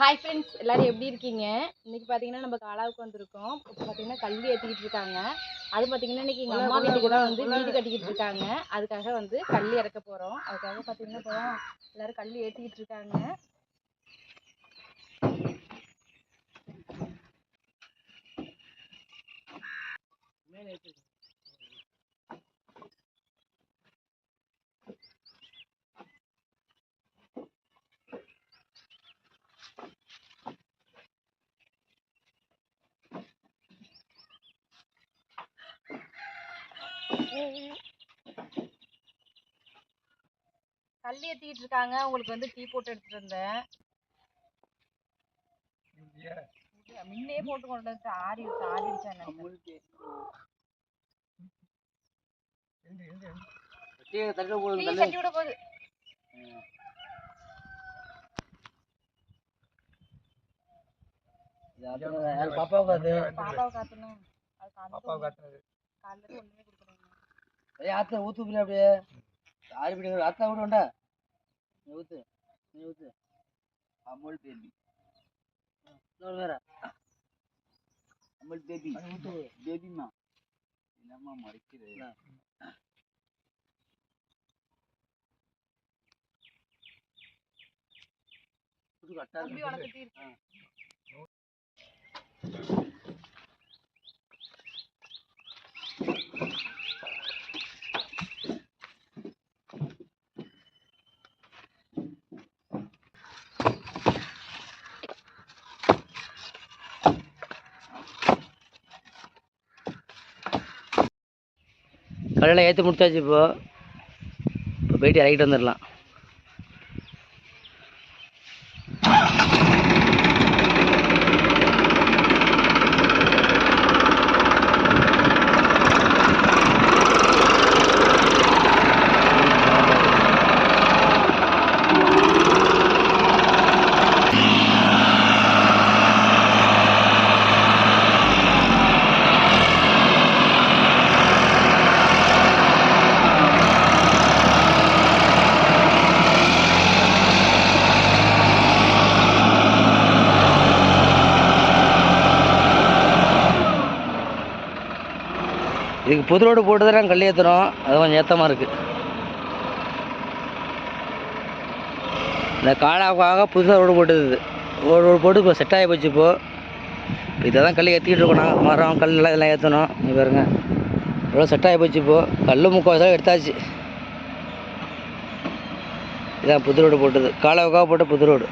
Hi friends எல்லாரும் எப்படி இருக்கீங்க? இன்னைக்கு பார்த்தீங்கன்னா நம்ம காலாவுக்கு வந்திருக்கோம். இப்போ பார்த்தீங்கன்னா கல்வி ஏற்றிக்கிட்டு இருக்காங்க. அது பார்த்தீங்கன்னா இன்னைக்கு எங்கள் அம்மா வீட்டுக்கு தான் வந்து வீடு கட்டிக்கிட்டு இருக்காங்க. அதுக்காக வந்து கல் இறக்க போகிறோம் அதுக்காக பார்த்தீங்கன்னா இப்போ தான் எல்லாரும் கல் ஏற்றிக்கிட்டு இருக்காங்க. கல் ஏற்றிக்கிட்டு இருக்காங்க. உங்களுக்கு வந்து டீ போட்டு எடுத்துட்டு வந்தேன். முன்னே போட்டு கொண்டு வந்து ஆறி ஆறிடுச்சா டீ கட்டி விட போகுது. பாப்பாவுக்கு அது பாப்பாவை காத்தணும் அது பாப்பாவை காத்து காட்டுனது. காலையில ஒண்ணுமே கொடுக்கணும் ஆத்த ஊத்து பிள்ளை அப்படியே. ஆறு பிடி ஆத்தா விட வேண்டா. நீ ஊத்து நீ ஊத்து. அமுல் பேபி வேற அமுல் பேபி பேபிமா என்னம்மா மறைக்குது? புது கட்டா ஏற்றி முடிச்சாச்சு இப்போது இப்போ போயிட்டு இறக்கிட்டு வந்துடலாம். இதுக்கு புது ரோடு போட்டு தான் கல் ஏற்றுறோம் அது கொஞ்சம் ஏற்றமாக இருக்குது இந்த காலாவுக்காக புதுசாக ரோடு போட்டுது. ஒரு ரோடு போட்டு இப்போ செட் ஆகி போச்சு இப்போது இதை தான் கல் ஏற்றிக்கிட்டு இருக்கோம் நாங்கள் மரம் கல் எல்லாம் இதெல்லாம் ஏற்றணும் நீ பாருங்க. இவ்வளோ செட் ஆகி போச்சு இப்போது கல் முக்கால் எடுத்தாச்சு. இதான் புது ரோடு போட்டது. காலாவுக்காக போட்ட புது ரோடு.